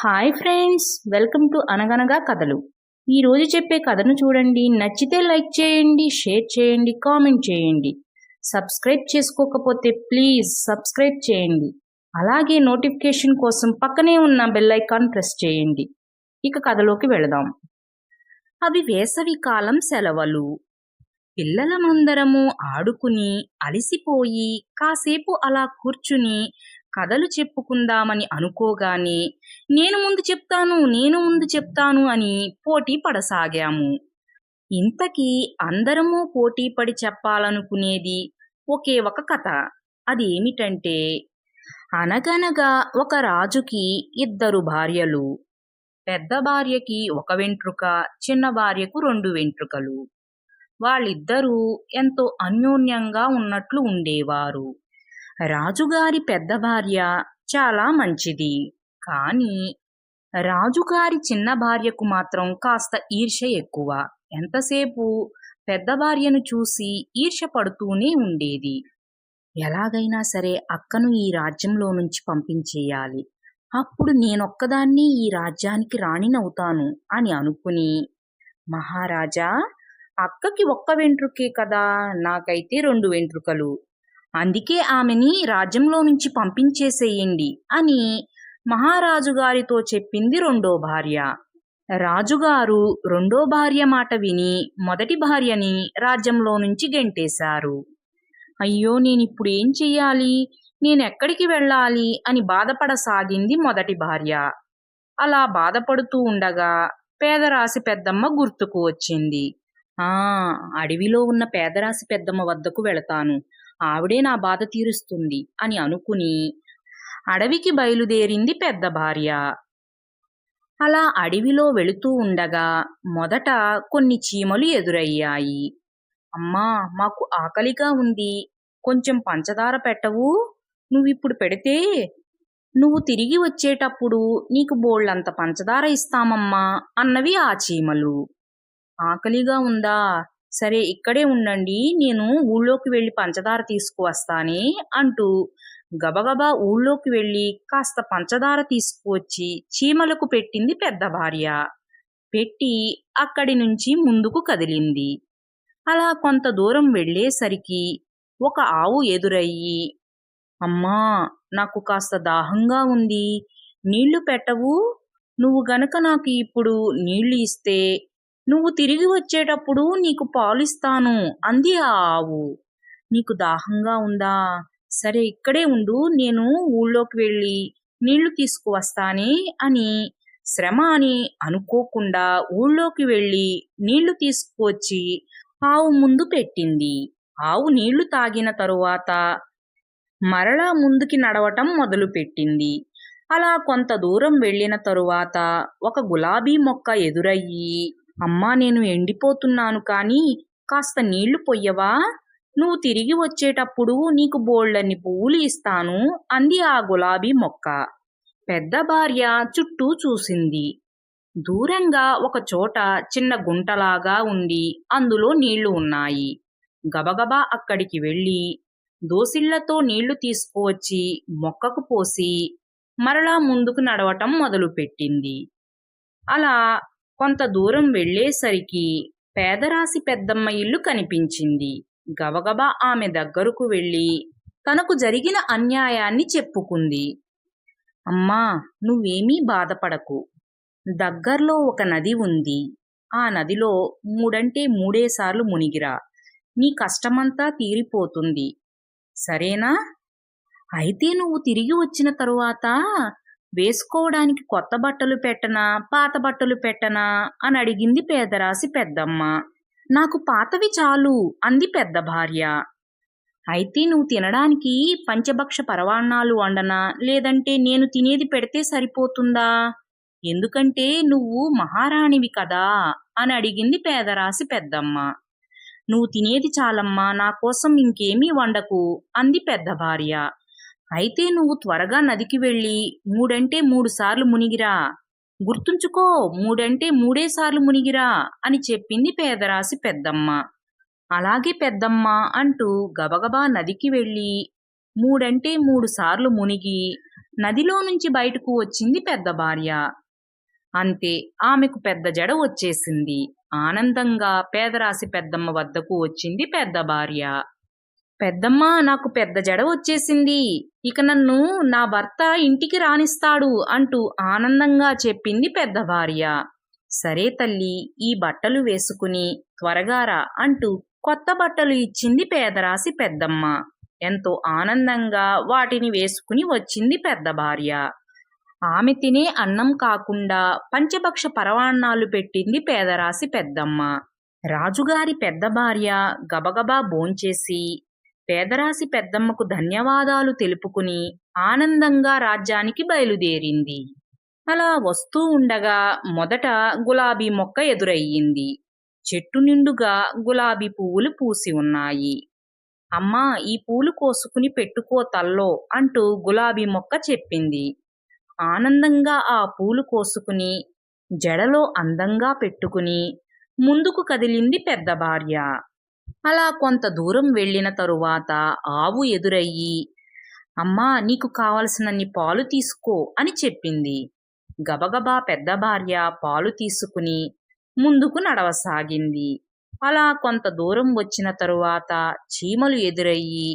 Hi friends welcome to అనగనగా కథలు ఈరోజు చెప్పే కథను చూడండి. నచ్చితే లైక్ చేయండి షేర్ చేయండి కామెంట్ చేయండి. సబ్స్క్రైబ్ చేసుకోకపోతే ప్లీజ్ సబ్స్క్రైబ్ చేయండి. అలాగే నోటిఫికేషన్ కోసం పక్కనే ఉన్న బెల్ ఐకాన్ ప్రెస్ చేయండి. ఇక కథలోకి వెళదాం. అవి వేసవి కాలం సెలవులు. పిల్లలమందరము ఆడుకుని అలసిపోయి కాసేపు అలా కూర్చుని కథలు చెప్పుకుందామని అనుకోగానే నేను ముందు చెప్తాను నేను ముందు చెప్తాను అని పోటీ పడసాగాము. ఇంతకీ అందరము పోటీ పడి చెప్పాలనుకునేది ఒకే ఒక కథ. అది ఏమిటంటే అనగనగా ఒక రాజుకి ఇద్దరు భార్యలు. పెద్ద భార్యకి ఒక వెంట్రుక చిన్న భార్యకు రెండు వెంట్రుకలు. వాళ్ళిద్దరూ ఎంతో అన్యోన్యంగా ఉన్నట్లు ఉండేవారు. రాజుగారి పెద్ద భార్య చాలా మంచిది. కానీ రాజుగారి చిన్న భార్యకు మాత్రం కాస్త ఈర్ష ఎక్కువ. ఎంతసేపు పెద్ద భార్యను చూసి ఈర్ష పడుతూనే ఉండేది. ఎలాగైనా సరే అక్కను ఈ రాజ్యంలో నుంచి పంపించేయాలి. అప్పుడు నేనొక్కదాన్ని ఈ రాజ్యానికి రాణినవుతాను అని అనుకుని మహారాజా అక్కకి ఒక్క వెంట్రుకే కదా! నాకైతే రెండు వెంట్రుకలు. అందుకే ఆమెని రాజ్యంలో నుంచి పంపించేసేయండి అని మహారాజు గారితో చెప్పింది రెండో భార్య. రాజుగారు రెండో భార్య మాట విని మొదటి భార్యని రాజ్యంలో నుంచి గెంటేశారు. అయ్యో నేనిప్పుడు ఏం చెయ్యాలి? నేనెక్కడికి వెళ్ళాలి? అని బాధపడసాగింది మొదటి భార్య. అలా బాధపడుతూ ఉండగా పేదరాశి పెద్దమ్మ గుర్తుకు వచ్చింది. ఆ అడవిలో ఉన్న పేదరాశి పెద్దమ్మ వద్దకు వెళతాను. ఆవిడే నా బాధ తీరుస్తుంది అని అనుకుని అడవికి బయలుదేరింది పెద్ద భార్య. అలా అడవిలో వెళుతూ ఉండగా మొదట కొన్ని చీమలు ఎదురయ్యాయి. అమ్మా మాకు ఆకలిగా ఉంది. కొంచెం పంచదార పెట్టవు. నువ్విప్పుడు పెడితే? నువ్వు తిరిగి వచ్చేటప్పుడు నీకు బోళ్ళంత పంచదార ఇస్తామమ్మా అన్నవి ఆ చీమలు. ఆకలిగా ఉందా? సరే ఇక్కడే ఉండండి నేను ఊళ్ళోకి వెళ్ళి పంచదార తీసుకువస్తానే అంటూ గబగబా ఊళ్ళోకి వెళ్ళి కాస్త పంచదార తీసుకువచ్చి చీమలకు పెట్టింది పెద్ద భార్య. పెట్టి అక్కడి నుంచి ముందుకు కదిలింది. అలా కొంత దూరం వెళ్ళేసరికి ఒక ఆవు ఎదురయ్యి అమ్మా నాకు కాస్త దాహంగా ఉంది. నీళ్ళు పెట్టవు. నువ్వు గనక నాకు ఇప్పుడు నీళ్ళు ఇస్తే నువ్వు తిరిగి వచ్చేటప్పుడు నీకు పాలిస్తాను అంది ఆ ఆవు. నీకు దాహంగా ఉందా? సరే ఇక్కడే ఉండు నేను ఊళ్ళోకి వెళ్ళి నీళ్ళు తీసుకువస్తానే అని శ్రమ అని అనుకోకుండా ఊళ్ళోకి వెళ్ళి నీళ్ళు తీసుకువచ్చి ఆవు ముందు పెట్టింది. ఆవు నీళ్ళు తాగిన తరువాత మరలా ముందుకి నడవటం మొదలుపెట్టింది. అలా కొంత దూరం వెళ్ళిన తరువాత ఒక గులాబీ మొక్క ఎదురయ్యి అమ్మా నేను ఎండిపోతున్నాను కానీ కాస్త నీళ్ళు పొయ్యవా? నువ్వు తిరిగి వచ్చేటప్పుడు నీకు బోళ్ళన్ని పువ్వులు ఇస్తాను అంది ఆ గులాబీ మొక్క. పెద్ద భార్య చుట్టూ చూసింది. దూరంగా ఒక చోట చిన్న గుంటలాగా ఉండి అందులో నీళ్ళు ఉన్నాయి. గబగబా అక్కడికి వెళ్ళి దోసిళ్ళతో నీళ్ళు తీసుకువచ్చి మొక్కకు పోసి మరలా ముందుకు నడవటం మొదలుపెట్టింది. అలా కొంత దూరం వెళ్ళేసరికి పేదరాశి పెద్దమ్మ ఇల్లు కనిపించింది. గబగబా ఆమె దగ్గరకు వెళ్ళి తనకు జరిగిన అన్యాయాన్ని చెప్పుకుంది. అమ్మా నువ్వేమీ బాధపడకు. దగ్గర్లో ఒక నది ఉంది. ఆ నదిలో మూడంటే మూడేసార్లు మునిగిరా. నీ కష్టమంతా తీరిపోతుంది. సరేనా? అయితే నువ్వు తిరిగి వచ్చిన తరువాత వేసుకోవడానికి కొత్త బట్టలు పెట్టనా పాత బట్టలు పెట్టనా అని అడిగింది పేదరాశి పెద్దమ్మ. నాకు పాతవి చాలు అంది పెద్ద భార్య. అయితే నువ్వు తినడానికి పంచభక్ష పరవాణాలు వండనా లేదంటే నేను తినేది పెడితే సరిపోతుందా? ఎందుకంటే నువ్వు మహారాణివి కదా అని అడిగింది పేదరాశి పెద్దమ్మ. నువ్వు తినేది చాలమ్మా నా కోసం ఇంకేమీ వండకు అంది పెద్ద భార్య. అయితే నువ్వు త్వరగా నదికి వెళ్ళి మూడంటే మూడు సార్లు మునిగిరా. గుర్తుంచుకో మూడంటే మూడే సార్లు మునిగిరా అని చెప్పింది పేదరాశి పెద్దమ్మ. అలాగే పెద్దమ్మ అంటూ గబగబా నదికి వెళ్ళి మూడంటే మూడు సార్లు మునిగి నదిలో నుంచి బయటకు వచ్చింది పెద్ద భార్య. అంతే ఆమెకు పెద్ద జడ వచ్చేసింది. ఆనందంగా పేదరాశి పెద్దమ్మ వద్దకు వచ్చింది పెద్ద భార్య. పెద్దమ్మ నాకు పెద్ద జడ వచ్చేసింది. ఇక నన్ను నా భర్త ఇంటికి రానిస్తాడు అంటూ ఆనందంగా చెప్పింది పెద్ద భార్య. సరే తల్లి ఈ బట్టలు వేసుకుని త్వరగా రా అంటూ కొత్త బట్టలు ఇచ్చింది పేదరాశి పెద్దమ్మ. ఎంతో ఆనందంగా వాటిని వేసుకుని వచ్చింది పెద్ద భార్య. ఆమె తినే అన్నం కాకుండా పంచభక్ష పరవాణాలు పెట్టింది పేదరాశి పెద్దమ్మ. రాజుగారి పెద్ద భార్య గబగబా భోంచేసి పేదరాశి పెద్దమ్మకు ధన్యవాదాలు తెలుపుకుని ఆనందంగా రాజ్యానికి బయలుదేరింది. అలా వస్తూ ఉండగా మొదట గులాబీ మొక్క ఎదురయ్యింది. చెట్టు నిండుగా గులాబీ పువ్వులు పూసి ఉన్నాయి. అమ్మా ఈ పూలు కోసుకుని పెట్టుకో తల్లో అంటూ గులాబీ మొక్క చెప్పింది. ఆనందంగా ఆ పూలు కోసుకుని జడలో అందంగా పెట్టుకుని ముందుకు కదిలింది పెద్ద భార్య. అలా కొంత దూరం వెళ్ళిన తరువాత ఆవు ఎదురయ్యి అమ్మా నీకు కావలసినన్ని పాలు తీసుకో అని చెప్పింది. గబగబా పెద్ద భార్య పాలు తీసుకుని ముందుకు నడవసాగింది. అలా కొంత దూరం వచ్చిన తరువాత చీమలు ఎదురయ్యి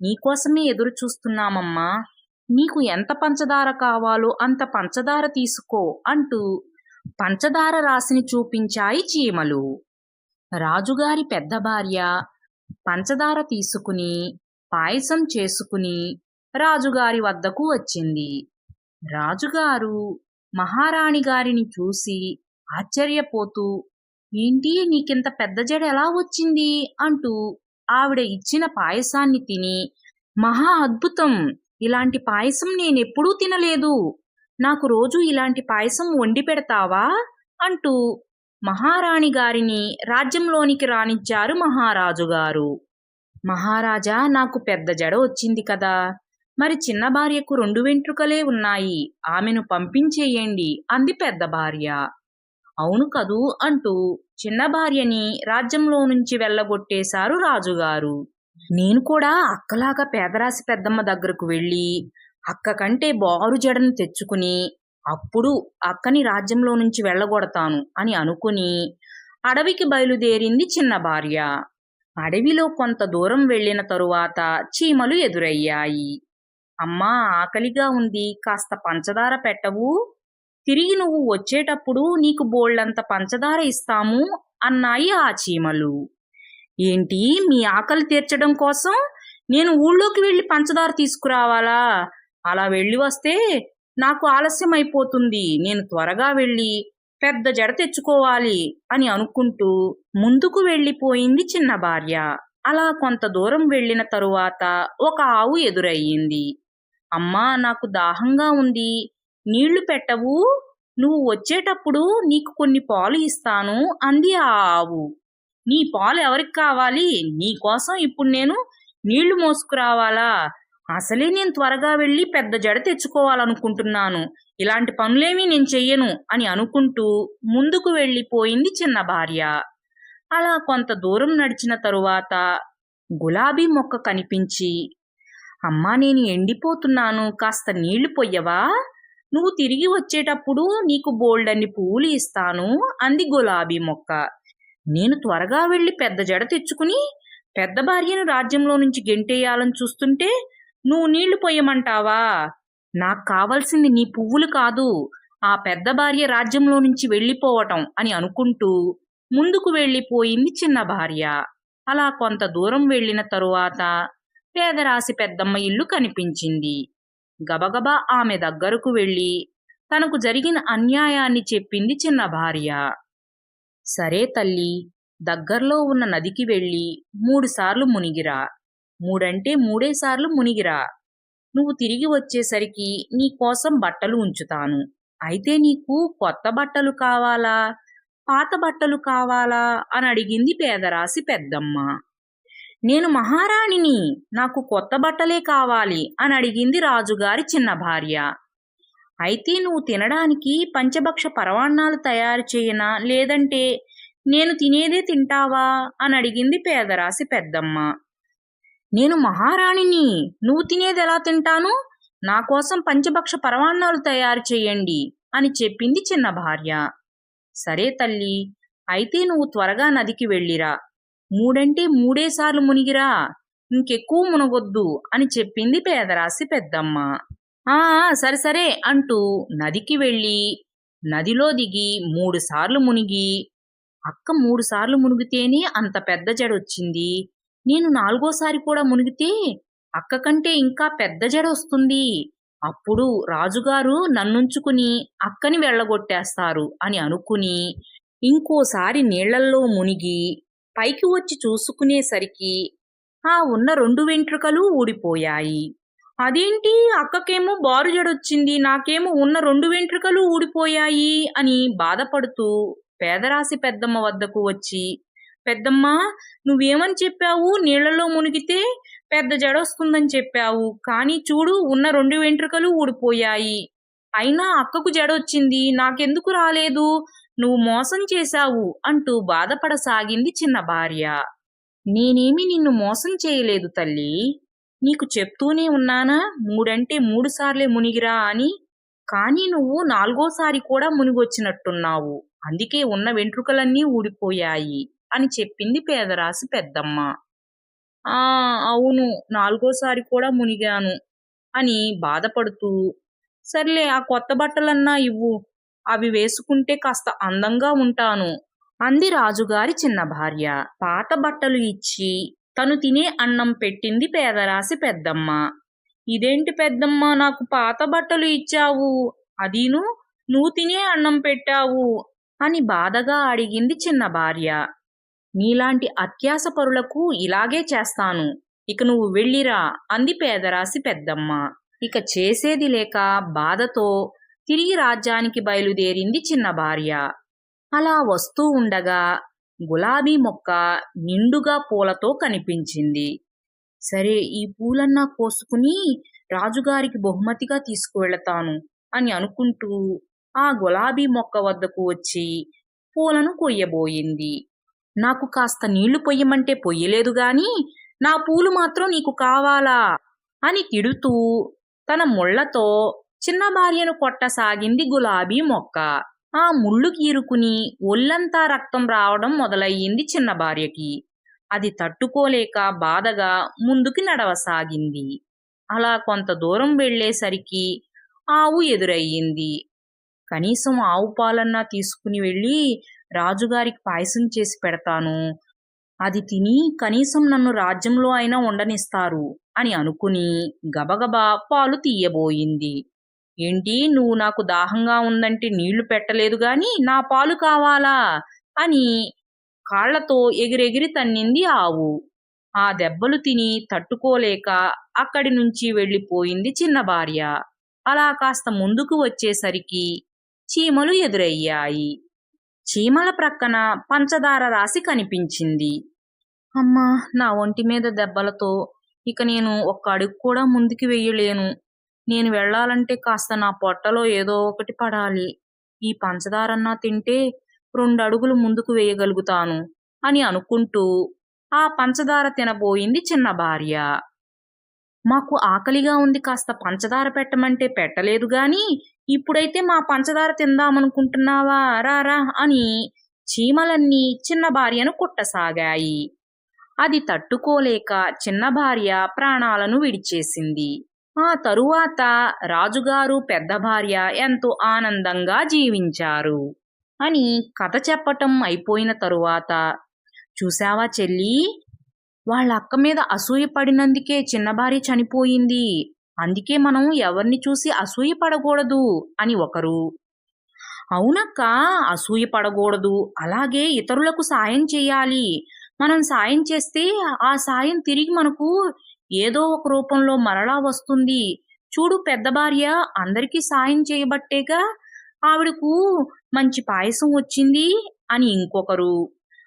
నీకోసమే ఎదురు చూస్తున్నామమ్మా నీకు ఎంత పంచదార కావాలో అంత పంచదార తీసుకో అంటూ పంచదార రాశిని చూపించాయి చీమలు. రాజుగారి పెద్ద భార్య పంచదార తీసుకుని పాయసం చేసుకుని రాజుగారి వద్దకు వచ్చింది. రాజుగారు మహారాణి గారిని చూసి ఆశ్చర్యపోతూ ఏంటి నీకింత పెద్ద జడ ఎలా వచ్చింది? అంటూ ఆవిడ ఇచ్చిన పాయసాన్ని తిని మహా అద్భుతం! ఇలాంటి పాయసం నేనెప్పుడూ తినలేదు. నాకు రోజు ఇలాంటి పాయసం వండి పెడతావా? అంటూ మహారాణి గారిని రాజ్యంలోనికి రానిచ్చారు మహారాజు గారు. మహారాజా నాకు పెద్ద జడ వచ్చింది కదా. మరి చిన్న భార్యకు రెండు వెంట్రుకలే ఉన్నాయి. ఆమెను పంపించేయండి అంది పెద్ద భార్య. అవును కదూ అంటూ చిన్న భార్యని రాజ్యంలో నుంచి వెళ్ళగొట్టేశారు రాజుగారు. నేను కూడా అక్కలాగా పేదరాశి పెద్దమ్మ దగ్గరకు వెళ్ళి అక్క కంటే బారు జడను తెచ్చుకుని అప్పుడు అక్కని రాజ్యంలో నుంచి వెళ్ళగొడతాను అని అనుకుని అడవికి బయలుదేరింది చిన్న భార్య. అడవిలో కొంత దూరం వెళ్ళిన తరువాత చీమలు ఎదురయ్యాయి. అమ్మా ఆకలిగా ఉంది. కాస్త పంచదార పెట్టవు. తిరిగి నువ్వు వచ్చేటప్పుడు నీకు బోళ్ళంత పంచదార ఇస్తాము అన్నాయి ఆ చీమలు. ఏంటి మీ ఆకలి తీర్చడం కోసం నేను ఊళ్ళోకి వెళ్ళి పంచదార తీసుకురావాలా? అలా వెళ్ళి వస్తే నాకు ఆలస్యం అయిపోతుంది నేను త్వరగా వెళ్ళి పెద్ద జడ తెచ్చుకోవాలి అని అనుకుంటూ ముందుకు వెళ్ళిపోయింది చిన్న భార్య. అలా కొంత దూరం వెళ్ళిన తరువాత ఒక ఆవు ఎదురయ్యింది. అమ్మా నాకు దాహంగా ఉంది. నీళ్ళు పెట్టవు. నువ్వు వచ్చేటప్పుడు నీకు కొన్ని పాలు ఇస్తాను అంది ఆ ఆవు. నీ పాలు ఎవరికి కావాలి? నీ కోసం ఇప్పుడు నేను నీళ్ళు మోసుకురావాలా? అసలే నేను త్వరగా వెళ్ళి పెద్ద జడ తెచ్చుకోవాలనుకుంటున్నాను. ఇలాంటి పనులేమీ నేను చెయ్యను అని అనుకుంటూ ముందుకు వెళ్ళిపోయింది చిన్న భార్య. అలా కొంత దూరం నడిచిన తరువాత గులాబీ మొక్క కనిపించి అమ్మా నేను ఎండిపోతున్నాను. కాస్త నీళ్ళు పొయ్యవా? నువ్వు తిరిగి వచ్చేటప్పుడు నీకు బోల్డన్ని పువ్వులు ఇస్తాను అంది గులాబీ మొక్క. నేను త్వరగా వెళ్ళి పెద్ద జడ తెచ్చుకుని పెద్ద భార్యను రాజ్యంలో నుంచి గెంటేయాలని చూస్తుంటే నువ్వు నీళ్ళు పొయ్యమంటావా నాకు కావలసింది నీ పువ్వులు కాదు ఆ పెద్ద భార్య రాజ్యంలో నుంచి వెళ్ళిపోవటం అని అనుకుంటూ ముందుకు వెళ్ళిపోయింది చిన్న భార్య. అలా కొంత దూరం వెళ్ళిన తరువాత పేదరాశి పెద్దమ్మ ఇల్లు కనిపించింది. గబగబా ఆమె దగ్గరకు వెళ్ళి తనకు జరిగిన అన్యాయాన్ని చెప్పింది చిన్న భార్య. సరే తల్లి దగ్గర్లో ఉన్న నదికి వెళ్ళి మూడుసార్లు మునిగిరా. మూడంటే మూడేసార్లు మునిగిరా. నువ్వు తిరిగి వచ్చేసరికి నీ కోసం బట్టలు ఉంచుతాను. అయితే నీకు కొత్త బట్టలు కావాలా? పాత బట్టలు కావాలా? అని అడిగింది పేదరాశి పెద్దమ్మ. నేను మహారాణిని నాకు కొత్త బట్టలే కావాలి అని అడిగింది రాజుగారి చిన్న భార్య. అయితే నువ్వు తినడానికి పంచభక్ష పరవాన్నాలు తయారు చేయనా? లేదంటే నేను తినేదే తింటావా? అని అడిగింది పేదరాశి పెద్దమ్మ. నేను మహారాణిని. నువ్వు తినేది ఎలా తింటాను? నా కోసం పంచభక్ష పరమాన్నాలు తయారు చేయండి అని చెప్పింది చిన్న భార్య. సరే తల్లి అయితే నువ్వు త్వరగా నదికి వెళ్ళిరా. మూడంటే మూడేసార్లు మునిగిరా. ఇంకెక్కువ మునగొద్దు అని చెప్పింది పేదరాశి పెద్దమ్మ. ఆ సరే సరే అంటూ నదికి వెళ్ళి నదిలో దిగి మూడుసార్లు మునిగి అక్క మూడుసార్లు మునిగితేనే అంత పెద్ద జడొచ్చింది. నేను నాలుగోసారి కూడా మునిగితే అక్క కంటే ఇంకా పెద్ద జడ వస్తుంది. అప్పుడు రాజుగారు నన్నుంచుకుని అక్కని వెళ్ళగొట్టేస్తారు అని అనుకుని ఇంకోసారి నీళ్ళల్లో మునిగి పైకి వచ్చి చూసుకునేసరికి ఆ ఉన్న రెండు వెంట్రుకలు ఊడిపోయాయి. అదేంటి? అక్కకేమో బారు జడొచ్చింది నాకేమో ఉన్న రెండు వెంట్రుకలు ఊడిపోయాయి అని బాధపడుతూ పేదరాశి పెద్దమ్మ వద్దకు వచ్చి పెద్దమ్మ నువ్వేమని చెప్పావు? నీళ్ళలో మునిగితే పెద్ద జడొస్తుందని చెప్పావు. కానీ చూడు ఉన్న రెండు వెంట్రుకలు ఊడిపోయాయి. అయినా అక్కకు జడొచ్చింది. నాకెందుకు రాలేదు? నువ్వు మోసం చేశావు అంటూ బాధపడసాగింది చిన్న భార్య. నేనేమి నిన్ను మోసం చేయలేదు తల్లి. నీకు చెప్తూనే ఉన్నానా? మూడంటే మూడు సార్లే మునిగిరా అని. కానీ నువ్వు నాలుగోసారి కూడా మునిగొచ్చినట్టున్నావు. అందుకే ఉన్న వెంట్రుకలన్నీ ఊడిపోయాయి. అని చెప్పింది పేదరాశి పెద్దమ్మ. ఆ అవును నాలుగోసారి కూడా మునిగాను అని బాధపడుతూ సర్లే ఆ కొత్త బట్టలన్నా ఇవ్వు అవి వేసుకుంటే కాస్త అందంగా ఉంటాను అంది రాజుగారి చిన్న భార్య. పాత బట్టలు ఇచ్చి తను తినే అన్నం పెట్టింది పేదరాశి పెద్దమ్మ. ఇదేంటి పెద్దమ్మ నాకు పాత బట్టలు ఇచ్చావు అదీను నువ్వు తినే అన్నం పెట్టావు అని బాధగా అడిగింది చిన్న భార్య. నీలాంటి అత్యాసపరులకు ఇలాగే చేస్తాను. ఇక నువ్వు వెళ్ళిరా అంది పేదరాశి పెద్దమ్మ. ఇక చేసేది లేక బాధతో తిరిగి రాజ్యానికి బయలుదేరింది చిన్న భార్య. అలా వస్తూ ఉండగా గులాబీ మొక్క నిండుగా పూలతో కనిపించింది. సరే ఈ పూలన్నా కోసుకుని రాజుగారికి బహుమతిగా తీసుకువెళతాను అని అనుకుంటూ ఆ గులాబీ మొక్క వద్దకు వచ్చి పూలను కొయ్యబోయింది. నాకు కాస్త నీళ్ళు పొయ్యమంటే పొయ్యలేదు గాని నా పూలు మాత్రం నీకు కావాలా? అని తిడుతూ తన ముళ్ళతో చిన్న భార్యను కొట్టసాగింది గులాబీ మొక్క. ఆ ముళ్ళు కీరుకుని ఒళ్ళంతా రక్తం రావడం మొదలయ్యింది చిన్న భార్యకి. అది తట్టుకోలేక బాధగా ముందుకి నడవసాగింది. అలా కొంత దూరం వెళ్ళేసరికి ఆవు ఎదురయ్యింది. కనీసం ఆవు పాలన్నా తీసుకుని వెళ్ళి రాజుగారికి పాయసం చేసి పెడతాను. అది తిని కనీసం నన్ను రాజ్యంలో అయినా ఉండనిస్తారు అని అనుకుని గబగబా పాలు తీయబోయింది. ఏంటి నువ్వు నాకు దాహంగా ఉందంటే నీళ్ళు పెట్టలేదు గాని నా పాలు కావాలా? అని కాళ్ళతో ఎగిరెగిరి తన్నింది ఆవు. ఆ దెబ్బలు తిని తట్టుకోలేక అక్కడి నుంచి వెళ్ళిపోయింది చిన్న భార్య. అలా కాస్త ముందుకు వచ్చేసరికి చీమలు ఎదురయ్యాయి. చీమల ప్రక్కన పంచదార రాసి కనిపించింది. అమ్మా నా ఒంటి మీద దెబ్బలతో ఇక నేను ఒక్క అడుగు కూడా ముందుకు వెయ్యలేను. నేను వెళ్ళాలంటే కాస్త నా పొట్టలో ఏదో ఒకటి పడాలి. ఈ పంచదారన్నా తింటే రెండు అడుగులు ముందుకు వేయగలుగుతాను అని అనుకుంటూ ఆ పంచదార తినబోయింది చిన్న భార్య. మాకు ఆకలిగా ఉంది కాస్త పంచదార పెట్టమంటే పెట్టలేదు గాని ఇప్పుడైతే మా పంచదార తిందామనుకుంటున్నావా? రారా అని చీమలన్నీ చిన్న భార్యను కుట్టసాగాయి. అది తట్టుకోలేక చిన్న భార్య ప్రాణాలను విడిచేసింది. ఆ తరువాత రాజుగారు పెద్ద భార్య ఎంతో ఆనందంగా జీవించారు అని కథ చెప్పటం అయిపోయిన తరువాత చూసావా చెల్లి? వాళ్ళ అక్క మీద అసూయ పడినందుకే చిన్న భార్య చనిపోయింది. అందుకే మనం ఎవరిని చూసి అసూయ పడకూడదు అని ఒకరు. అవునక్క అసూయ పడకూడదు. అలాగే ఇతరులకు సాయం చేయాలి. మనం సాయం చేస్తే ఆ సాయం తిరిగి మనకు ఏదో ఒక రూపంలో మరలా వస్తుంది. చూడు పెద్ద భార్య అందరికీ సాయం చేయబట్టేగా ఆవిడకు మంచి పాయసం వచ్చింది అని ఇంకొకరు.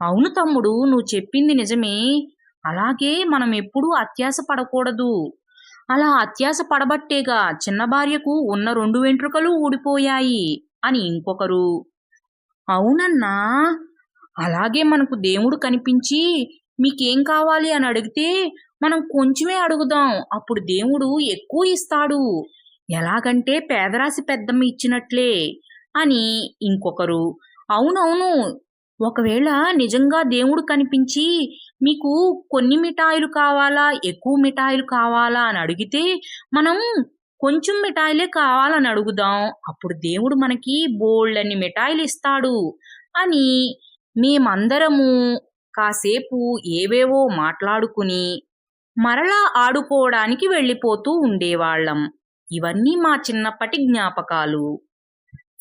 అవును తమ్ముడు నువ్వు చెప్పింది నిజమే. అలాగే మనం ఎప్పుడూ అత్యాస పడకూడదు. అలా అత్యాశ పడబట్టేగా చిన్న భార్యకు ఉన్న రెండు వెంట్రుకలు ఊడిపోయాయి అని ఇంకొకరు. అవునన్నా అలాగే మనకు దేవుడు కనిపించి మీకేం కావాలి అని అడిగితే మనం కొంచెమే అడుగుదాం అప్పుడు దేవుడు ఎక్కువ ఇస్తాడు. ఎలాగంటే పేదరాశి పెద్దమ్మ ఇచ్చినట్లే అని ఇంకొకరు. అవునవును ఒకవేళ నిజంగా దేవుడు కనిపించి మీకు కొన్ని మిఠాయిలు కావాలా ఎక్కువ మిఠాయిలు కావాలా అని అడిగితే మనం కొంచెం మిఠాయిలే కావాలని అడుగుదాం. అప్పుడు దేవుడు మనకి బోల్డన్ని మిఠాయిలు ఇస్తాడు అని మేమందరము కాసేపు ఏవేవో మాట్లాడుకుని మరలా ఆడుకోవడానికి వెళ్ళిపోతూ ఉండేవాళ్ళం. ఇవన్నీ మా చిన్నప్పటి జ్ఞాపకాలు.